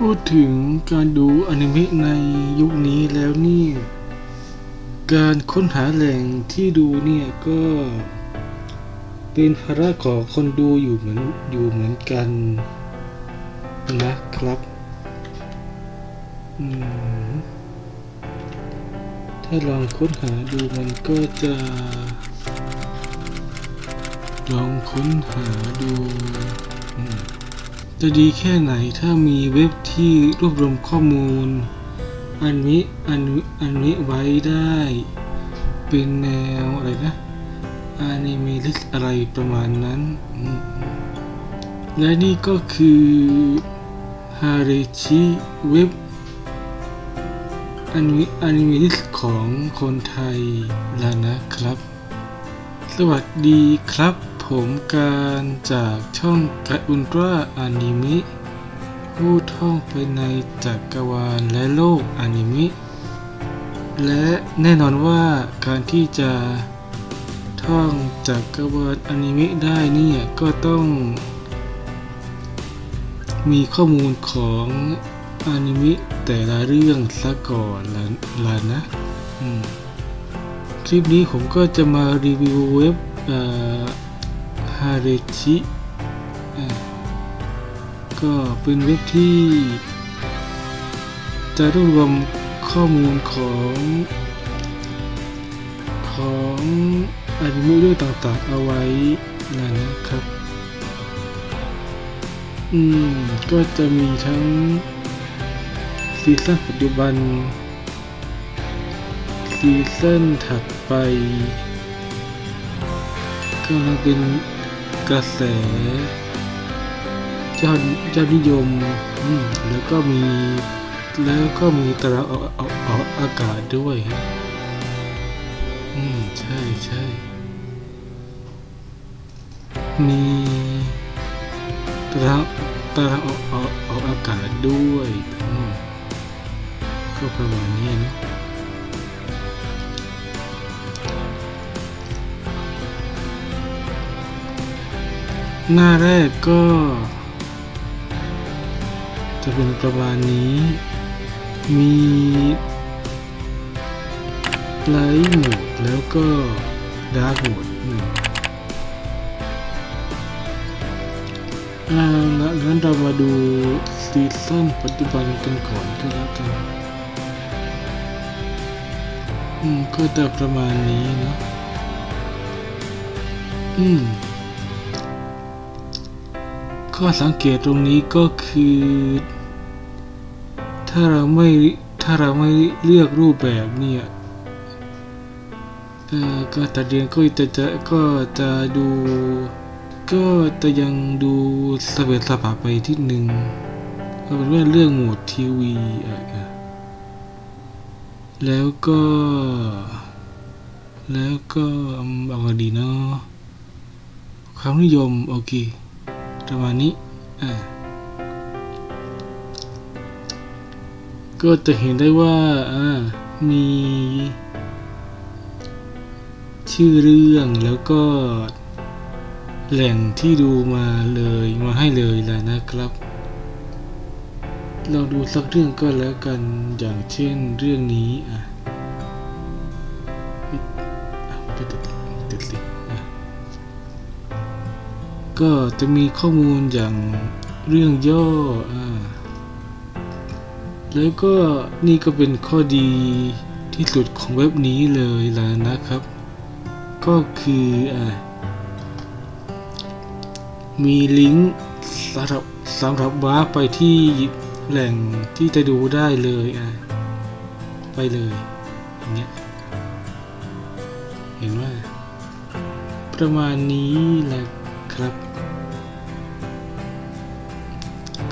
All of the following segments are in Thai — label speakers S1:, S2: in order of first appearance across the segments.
S1: พูดถึงการดูอนิเมะในยุคนี้แล้วนี่ การค้นหาแหล่งที่ดูเนี่ยก็เป็นภาระของคนดูอยู่เหมือนอยู่เหมือนกันนะครับถ้าลองค้นหาดูมันก็จะ ลองค้นหาดูอืม จะดีแค่ไหนถ้ามีเว็บที่รวบรวมข้อมูล อันนี้อันอันนี้ไว้ได้ เป็นแนวอะไรนะอนิเมลิสอะไรประมาณนั้น และนี่ก็คือฮาเรชิเว็บอนิอนิเมลิสของคนไทยแล้วนะครับ สวัสดีครับ ผมการจากช่องกัดอุลตร้าอนิเมะผู้ท่องไปในจักรวาลและโลกอนิเมะและแน่นอนว่าการที่จะท่องจักรวาลอนิเมะได้เนี่ยก็ต้อง มีข้อมูลของอนิเมะแต่ละเรื่องซะก่อนละละนะคลิปนี้ผมก็จะมารีวิวเว็บ ฮาเรชิก็เป็นเว็บที่จะรวบรวมข้อมูลของของอนิเมะเรื่องต่างๆเอาไว้นะนะครับ อืม ก็จะมีทั้งซีซั่นปัจจุบัน ซีซั่นถัดไปกำลังเป็น กระแสยอดยอดนิยมมแล้วก็มีแล้วก็มีตารางออกออกออกอากาศด้วยอืมใช่ใช่มีตารางตารางออกออกออกอากาศด้วย ก็ประมาณนี้นะ หน้าแรกก็ จะเป็นประมาณนี้ มีไลท์โหมดแล้วก็ดาร์กโหมดอืมอ่าละงั้นเรามาดูซีซั่นปัจจุบันกันก่อนก็แล้วกันอืมก็จะประมาณนี้เนาะอืม ข้อสังเกตตรงนี้ก็คือ ถ้าเราไม่ถ้าเราไม่เลือกรูปแบบเนี่ยการตัดเรียนก็จะจะก็จะดู ก็จะยังดูสเปซสปาไปที่หนึ่งก็เป็นว่าเรื่องโหมดทีวีอ่อแล้วก็ แล้วก็เอาไงดีเนาะความนิยม โอเค ประมาณนี้ก็จะเห็นได้ว่าอ่ามีชื่อเรื่องแล้วก็แหล่งที่ดูมาเลยมาให้เลยแหละนะครับ เราดูสักเรื่องก็แล้วกันอย่างเช่นเรื่องนี้อะ ก็จะมีข้อมูลอย่างเรื่องย่ออแล้วก็นี่ก็เป็นข้อดีที่สุดของเว็บนี้เลยล่ะนะครับ ก็คืออมีลิงก์สำหรับสำหรับวาไปที่แหล่งที่จะดูได้เลยอะไปเลยอย่างเงี้ยเห็นว่า ประมาณนี้แหละครับ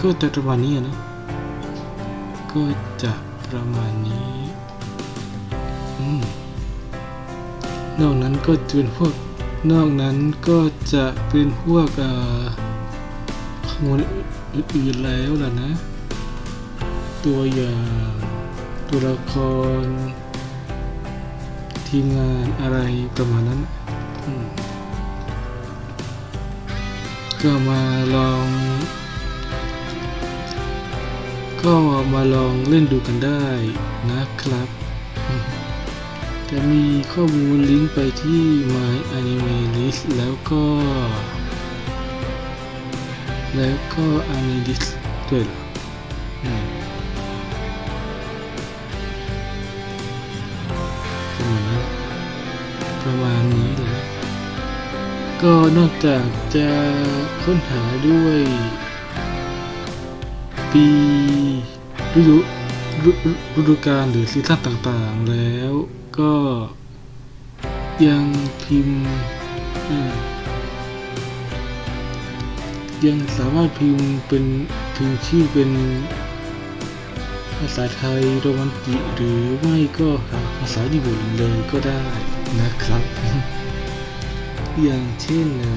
S1: ก็จะประมาณนี้นะ ก็จะประมาณนี้อืมนอกนั้นก็จะเป็นพวก นอกนั้นก็จะเป็นพวกอ่อข้อมูลอื่นๆแล้วล่ะนะ ตัวอย่างตัวละคร ทีมงานอะไรประมาณนั้นก็มาลอง ก็มาลองเล่นดูกันได้นะครับ จะมีข้อมูลลิงก์ไปที่ My Anime List แล้วก็ แล้วก็ Anime List ด้วยเหรออืมประมาณนั้นประมาณนี้เลยก็นอกจากจะค้นหาด้วย ปีฤดูฤดูกาลหรือซีซั่นต่างๆ แล้วก็ยังพิมพ์ยังสามารถพิมพ์เป็นพิมพ์ชื่อเป็นภาษาไทยโรมันติหรือไม่ก็ภาษาญี่ปุ่นเลยก็ได้นะครับ อย่างเช่นเอ่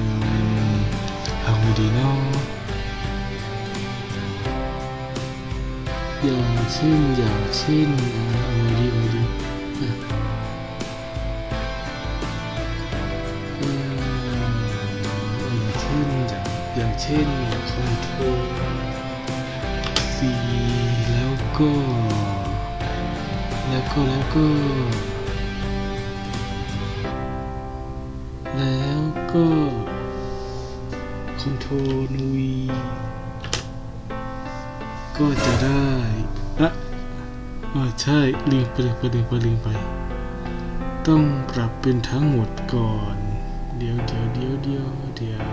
S1: อเอาไงดีเนา อย่างเช่นอย่างเช่นเอ่อเอาดีเอาดีอะอย่างเช่นอย่างอย่างเช่นคอนโทรซีแล้วก็แล้วก็แล้วก็ แล้วก็คอนโทรลวี ก็จะได้อะอ่าใช่ลืมไปลืมไปลืมไปลืมไป ต้องปรับเป็นทั้งหมดก่อน เดี๋ยวเดี๋ยวเดี๋ยวเดี๋ยวเดี๋ยว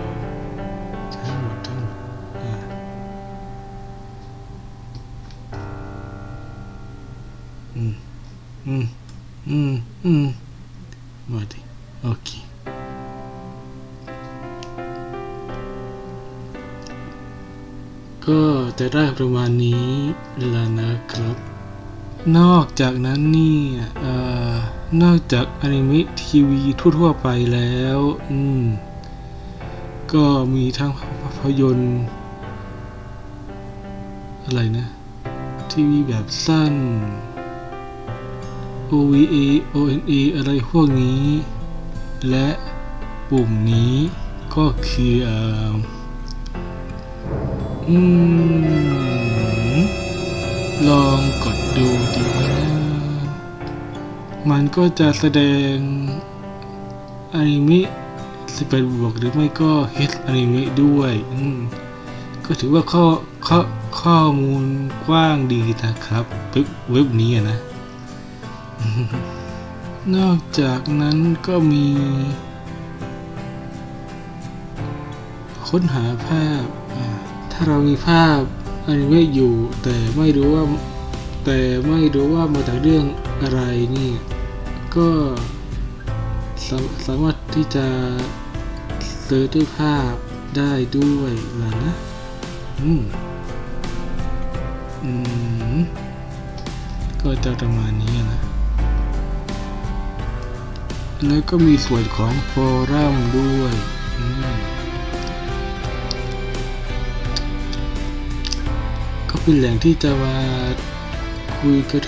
S1: ทั้งหมดทั้งหมดอ่าอืมอืมอืมอืมมาดิโอเค ก็จะได้ประมาณนี้แล้วนะครับ นอกจากนั้นเนี่ยเอ่อนอกจากอนิเมะทีวีทั่วๆไปแล้วอืมก็มีทั้งภาพยนตร์อะไรนะทีวีแบบสั้น OVA ONA อะไรพวกนี้ และปุ่มนี้ก็คือ อืม ลองกดดูดีไหมนะ มันก็จะแสดงอนิเมะ11บวกหรือไม่ก็ H อนิเมะด้วย อืม ก็ถือว่าข้อข้อข้อมูลกว้างดีนะครับเว็บนี้นะ นอกจากนั้นก็มี ค้นหาภาพ ถ้าเรามีภาพอนิเมะอยู่ แต่ไม่รู้ว่าแต่ไม่รู้ว่ามาจากเรื่องอะไรนี่ ก็สาสามารถที่จะเซิร์ชด้วยภาพได้ด้วยล่ะนะอืมอืมก็จะประมาณนี้นะ แล้วก็มีส่วนของฟอรัมด้วย อืม เป็นแหล่งที่จะมาคุยกัน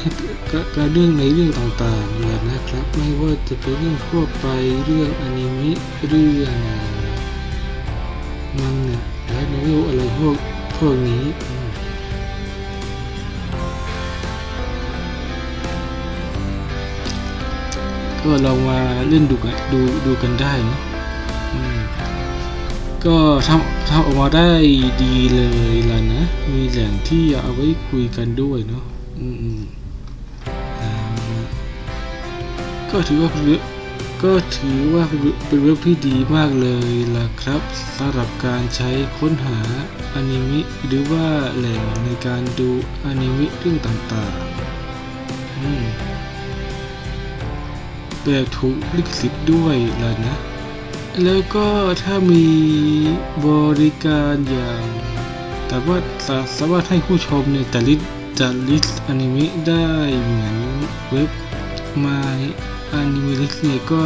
S1: กันเรื่องในเรื่องต่างๆเลยนะครับ ไม่ว่าจะเป็นเรื่องทั่วไปเรื่องอนิเมะเรื่องมันเนี่ยและโนเวลอะไรพวกพวกนี้ก็ลองมาเล่นดูกันดูดูกันได้นะ ก็ทำทำออกมาได้ดีเลยล่ะนะ มีแหล่งที่เอาไว้คุยกันด้วยเนาะอืมอืมอ่าก็ถือว่าเป็นเว็บก็ถือว่าเป็นเว็บเป็นเว็บที่ดีมากเลยล่ะครับสำหรับการใช้ค้นหาอนิเมะหรือว่าแหล่งในการดูอนิเมะเรื่องต่างๆอืมแบบถูกลิขสิทธิ์ด้วยล่ะนะ แล้วก็ถ้ามีบริการอย่าง แต่ว่าสามารถให้ผู้ชมเนี่ยจัดลิสต์จัดลิสอนิเมะได้เหมือนเว็บ My Anime List เนี่ยก็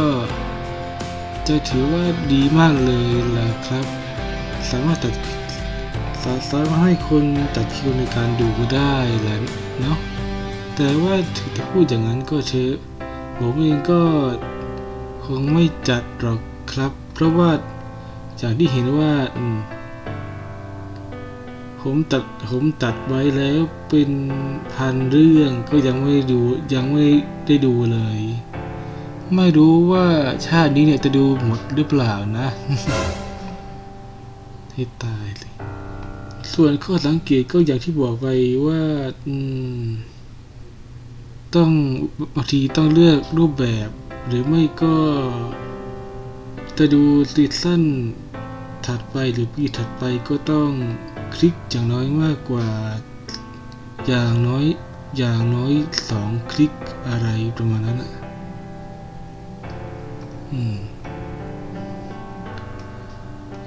S1: จะถือว่าดีมากเลยล่ะครับ สามารถจัดสาสามารถให้คนจัดคิวในการดูได้แหละเนาะแต่ว่าถึงจะพูดอย่างนั้นก็เชอะผมเองก็คงไม่จัดหรอก ครับ เพราะว่าจากที่เห็นว่าผมตัดผมตัดไว้แล้วเป็นพันเรื่องก็ยังไม่ดูยังไม่ได้ดูเลย ไม่รู้ว่าชาตินี้เนี่ยจะดูหมดหรือเปล่านะให้ตายเลยส่วนข้อสังเกตก็อย่างที่บอกไปว่าต้องบางทีต้องเลือกรูปแบบ หรือไม่ก็ จะดูซีซั่นถัดไปหรือปีถัดไปก็ต้องคลิกอย่างน้อยมากกว่า อย่างน้อยอย่างน้อยสองคลิกอะไรประมาณนั้นอะ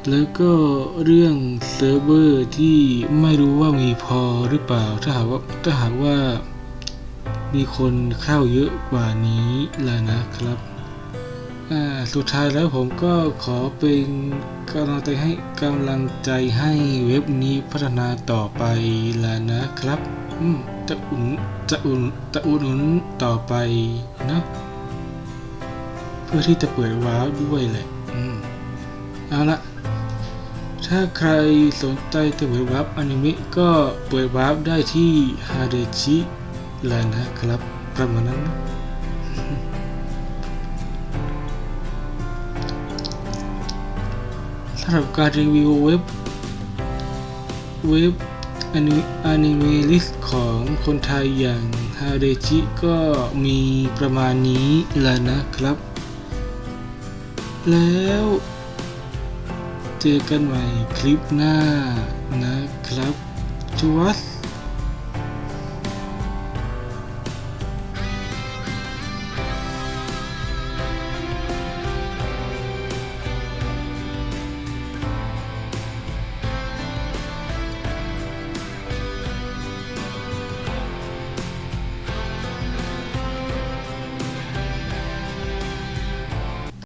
S1: แล้วก็เรื่องเซิร์ฟเวอร์ที่ไม่รู้ว่ามีพอหรือเปล่า ถ้าหากว่าถ้าหากว่ามีคนเข้าเยอะกว่านี้ล่ะนะครับ สุดท้ายแล้วผมก็ขอเป็นกำลังใจให้กำลังใจให้เว็บนี้พัฒนาต่อไปล่ะนะครับจะอุ่นจะอุ่นจะอุ่นหนุนต่อไปนะเพื่อที่จะเปิดว้าวด้วยแหละเอาละถ้าใครสนใจจะเปิดว้าร์ปอนิเมะก็เปิดว้าร์ปได้ที่ฮาเดชิแล้วนะครับประมาณนั้นนะ สำหรับการรีวิวเว็บเว็บอนิอนิเมลิสของคนไทยอย่างฮาเดชิก็มีประมาณนี้แล้วนะครับ แล้วเจอกันใหม่คลิปหน้านะครับ ชวัส